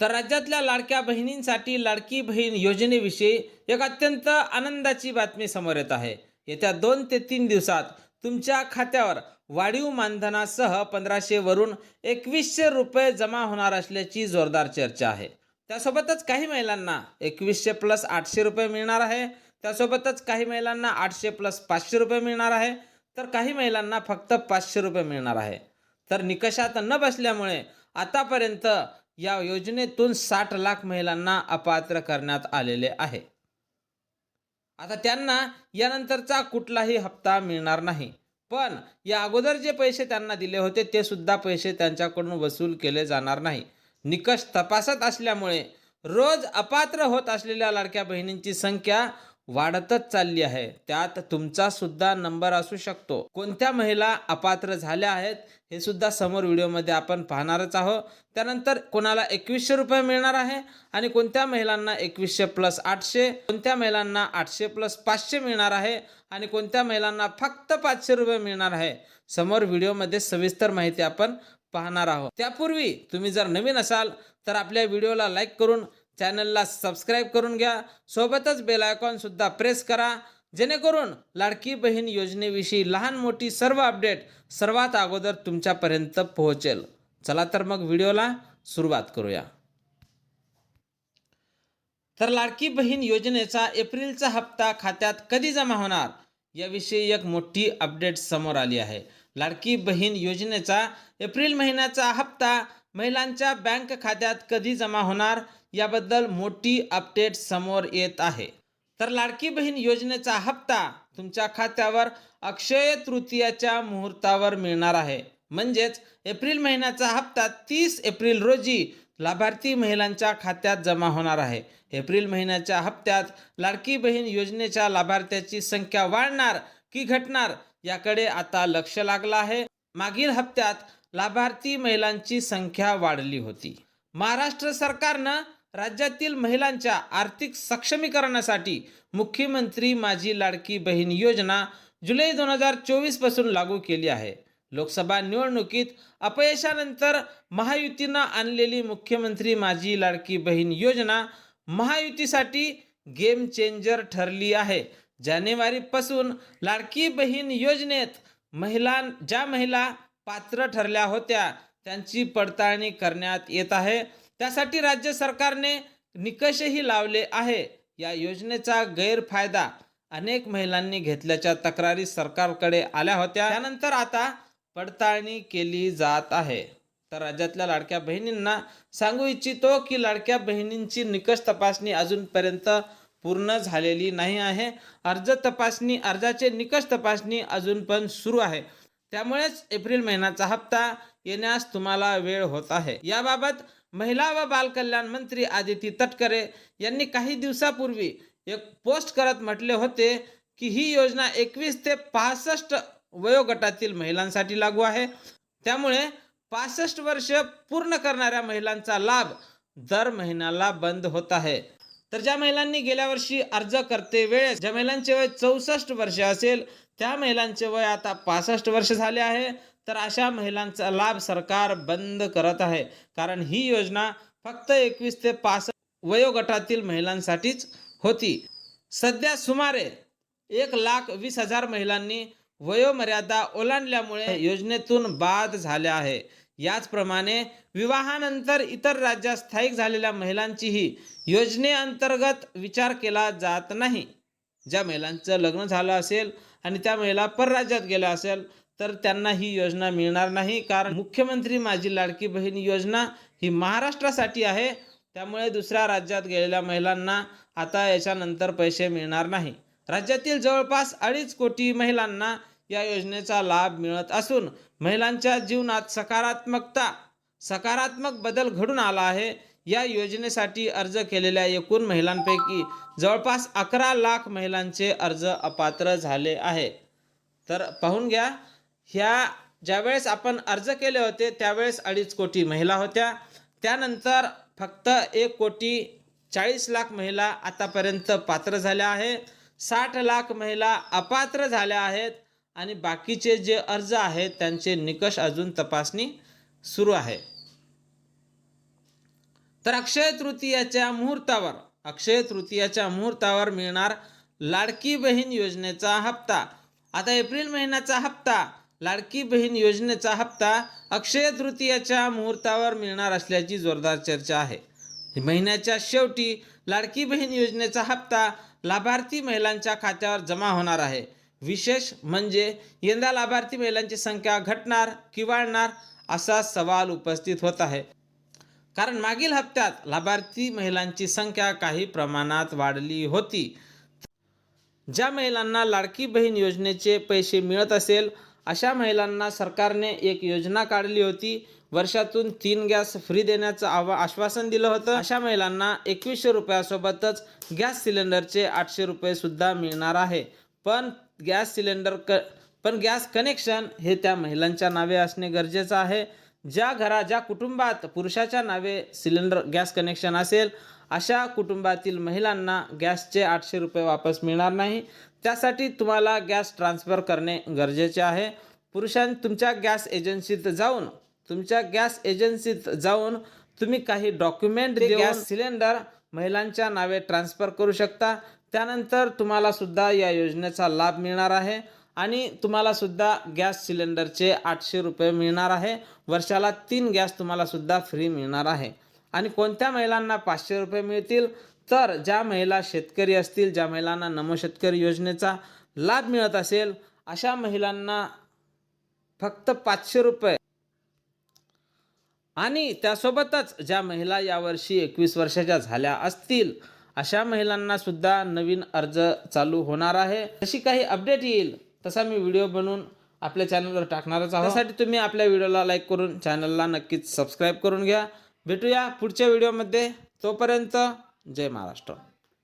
तर राज्यातल्या लाडक्या बहिणींसाठी लाडकी बहीण योजनेविषयी एक अत्यंत आनंदाची बातमी समोर येत आहे. येत्या दोन ते तीन दिवसात तुमच्या खात्यावर वाढीव मानधनासह पंधराशेवरून एकवीसशे रुपये जमा होणार असल्याची जोरदार चर्चा आहे. त्यासोबतच काही महिलांना एकवीसशे प्लस आठशे रुपये मिळणार आहे. त्यासोबतच काही महिलांना आठशे प्लस पाचशे रुपये मिळणार आहे. तर काही महिलांना फक्त पाचशे रुपये मिळणार आहे. तर निकषात न बसल्यामुळे आतापर्यंत या योजनेतून साठ लाख महिलांना अपात्र करण्यात आलेले आहे. आता त्यांना यानंतरचा कुठलाही हप्ता मिळणार नाही. पण या अगोदर जे पैसे त्यांना दिले होते ते सुद्धा पैसे त्यांच्याकडून वसूल केले जाणार नाही. निकष तपासत असल्यामुळे रोज अपात्र होत असलेल्या लाडक्या बहिणींची संख्या वाढतच चालली आहे. त्यात तुमचा सुद्धा नंबर असू शकतो. कोणत्या महिला अपात्र झाल्या आहेत हे सुद्धा समोर व्हिडिओमध्ये आपण पाहणारच आहोत. त्यानंतर कोणाला एकवीसशे रुपये मिळणार आहे आणि कोणत्या महिलांना एकवीसशे प्लस आठशे कोणत्या महिलांना आठशे प्लस पाचशे मिळणार आहे आणि कोणत्या महिलांना फक्त पाचशे रुपये मिळणार आहे समोर व्हिडिओमध्ये सविस्तर माहिती आपण पाहणार आहोत. त्यापूर्वी तुम्ही जर नवीन असाल तर आपल्या व्हिडिओला लाईक करून चॅनलला सबस्क्राईब करून घ्या. सोबतच बेल सुद्धा प्रेस करा. जेणेकरून लाडकी बहीण योजनेविषयी लहान मोठी सर्व अपडेट सर्वात अगोदर तुमच्यापर्यंत पोहोचेल. चला तर मग व्हिडिओला सुरुवात करूया. तर लाडकी बहीण योजनेचा एप्रिलचा हप्ता खात्यात कधी जमा होणार? याविषयी एक मोठी अपडेट समोर आली आहे. लाडकी बहीण योजनेचा एप्रिल महिन्याचा हप्ता महिलांच्या बँक खात्यात कधी जमा होणार याबद्दल मोठी अपडेट समोर येत आहे. तर लाडकी बहीण योजनेचा हप्ता तुमच्या खात्यावर अक्षय तृतीयाच्या मुहूर्तावर मिळणार आहे. म्हणजेच एप्रिल महिन्याचा हप्ता तीस एप्रिल रोजी लाभार्थी महिलांच्या खात्यात जमा होणार आहे. एप्रिल महिन्याच्या हप्त्यात लाडकी बहीण योजनेच्या लाभार्थ्याची संख्या वाढणार की घटणार याकडे आता लक्ष लागलं आहे. मागील हप्त्यात लाभार्थी महिलांची संख्या वाढली होती. महाराष्ट्र सरकारनं राज्यातील महिलांच्या आर्थिक सक्षमीकरणासाठी मुख्यमंत्री माझी लाडकी बहीण योजना जुलै दोन हजार चोवीसपासून लागू केली आहे. लोकसभा निवडणुकीत अपयशानंतर महायुतीनं आणलेली मुख्यमंत्री माझी लाडकी बहीण योजना महायुतीसाठी गेम चेंजर ठरली आहे. जानेवारीपासून लाडकी बहीण योजनेत महिलां ज्या महिला पात्र ठरल्या होत्या. त्यांची पडताळणी करण्यात येत आहे. त्यासाठी राज्य सरकारने निकषही लावले आहे. या योजनेचा गैरफायदा अनेक महिलांनी घेतल्याच्या तक्रारी सरकारकडे आल्या होत्या. त्यानंतर आता पडताळणी केली जात आहे. तर राज्यातल्या लाडक्या बहिणींना सांगू इच्छितो की लाडक्या बहिणींची निकष तपासणी अजूनपर्यंत पूर्ण झालेली नाही आहे. अर्ज तपासणी अर्जाचे निकष तपासणी अजून पण सुरू आहे. त्यामुळेच एप्रिल महिन्याचा हप्ता येण्यास तुम्हाला वेळ होत आहे. याबाबत महिला व बालकल्याण मंत्री आदिती तटकरे यांनी काही दिवसापूर्वी एक पोस्ट करत म्हटले होते की ही योजना एकवीस ते पासष्ट वयोगटातील महिलांसाठी लागू आहे. त्यामुळे पासष्ट वर्ष पूर्ण करणाऱ्या महिलांचा लाभ दर महिन्याला बंद होत आहे. तर ज्या महिलांनी गेल्या वर्षी अर्ज करते वेळेस ज्या महिलांचे वय चौसष्ट वर्ष असेल त्या महिलांचे वय आता पासष्ट वर्ष झाले आहे तर अशा महिलांचा लाभ सरकार बंद करत आहे. कारण ही योजना फक्त एकवीस ते पासष्ट वयोगटातील महिलांसाठीच होती. सध्या सुमारे एक लाख वीस हजार महिलांनी वयोमर्यादा ओलांडल्यामुळे योजनेतून बाद झाल्या आहे. याचप्रमाणे विवाहानंतर इतर राज्यात स्थायिक झालेल्या महिलांचीही योजनेअंतर्गत विचार केला जात नाही. ज्या महिलांचं लग्न झालं असेल आणि त्या महिला परराज्यात गेल्या असेल तर त्यांना ही योजना मिळणार नाही. कारण मुख्यमंत्री माझी लाडकी बहीण योजना ही महाराष्ट्रासाठी आहे. त्यामुळे दुसऱ्या राज्यात गेलेल्या महिलांना आता याच्यानंतर पैसे मिळणार नाही. राज्यातील जवळपास अडीच कोटी महिलांना या योजनेचा लाभ मिळत असून महिलांच्या जीवनात सकारात्मकता सकारात्मक बदल घडून आला आहे. या योजनेसाठी अर्ज केलेल्या एकूण महिलांपैकी जवळपास अकरा लाख महिलांचे अर्ज अपात्र झाले आहे तर पाहून घ्या ह्या ज्यावेळेस आपण अर्ज केले होते त्यावेळेस अडीच कोटी महिला होत्या. त्यानंतर फक्त एक कोटी चाळीस लाख महिला आतापर्यंत पात्र झाल्या आहे साठ लाख महिला अपात्र झाल्या आहेत आणि बाकीचे जे अर्ज आहेत त्यांचे निकष अजून तपासणी सुरू आहे. तर अक्षय तृतीयाच्या मुहूर्तावर अक्षय तृतीयाच्या मुहूर्तावर मिळणार लाडकी बहीण योजनेचा हप्ता. आता एप्रिल महिन्याचा हप्ता लाडकी बहीण योजनेचा हप्ता अक्षय तृतीयाच्या मुहूर्तावर मिळणार असल्याची जोरदार चर्चा आहे. महिन्याच्या शेवटी लाडकी बहीण योजनेचा हप्ता लाभार्थी महिलांच्या खात्यावर जमा होणार आहे. विशेष म्हणजे यंदा लाभार्थी महिलांची संख्या घटणार की वाढणार असा सवाल उपस्थित होत आहे. कारण मागील हप्त्यात लाभार्थी महिलांची संख्या काही प्रमाणात वाढली होती. ज्या महिलांना लाडकी बहीण योजनेचे पैसे मिळत असेल अशा महिलांना सरकारने एक योजना काढली होती. वर्षातून तीन गॅस फ्री देण्याचं आवा आश्वासन दिलं होतं. अशा महिलांना एकवीसशे रुपयासोबतच गॅस सिलेंडरचे आठशे रुपयेसुद्धा मिळणार आहे. पण गॅस सिलेंडर क पण गॅस कनेक्शन हे त्या महिलांच्या नावे असणे गरजेचं आहे. ज्या घरा ज्या कुटुंबात पुरुषाच्या नावे सिलेंडर गॅस कनेक्शन असेल अशा कुटुंबातील महिलांना गॅसचे आठशे रुपये वापस मिळणार नाही. त्यासाठी तुम्हाला गॅस ट्रान्सफर करणे गरजेचे आहे. पुरुषां तुमच्या गॅस एजन्सीत जाऊन तुमच्या गॅस एजन्सीत जाऊन तुम्ही काही डॉक्युमेंट गॅस सिलेंडर महिलांच्या नावे ट्रान्सफर करू शकता. त्यानंतर तुम्हाला सुद्धा या योजनेचा लाभ मिळणार आहे. आणि तुम्हाला सुद्धा गॅस सिलेंडरचे आठशे रुपये मिळणार आहे. वर्षाला तीन गॅस तुम्हाला सुद्धा फ्री मिळणार आहे. आणि कोणत्या महिलांना पाचशे रुपये मिळतील? तर ज्या महिला शेतकरी असतील ज्या महिलांना नमो शेतकरी योजनेचा लाभ मिळत असेल अशा महिलांना फक्त पाचशे रुपये. आणि त्यासोबतच ज्या महिला यावर्षी एकवीस वर्षाच्या झाल्या असतील अशा महिलांना सुद्धा नवीन अर्ज चालू होणार आहे. अशी काही अपडेट येईल. तसा मी व्हिडिओ बनवून आपल्या चॅनलवर टाकणारच आहोत. त्यासाठी तुम्ही आपल्या व्हिडिओला लाईक करून चॅनलला नक्कीच सबस्क्राईब करून घ्या. भेटूया पुढच्या व्हिडिओमध्ये. तोपर्यंत जय महाराष्ट्र.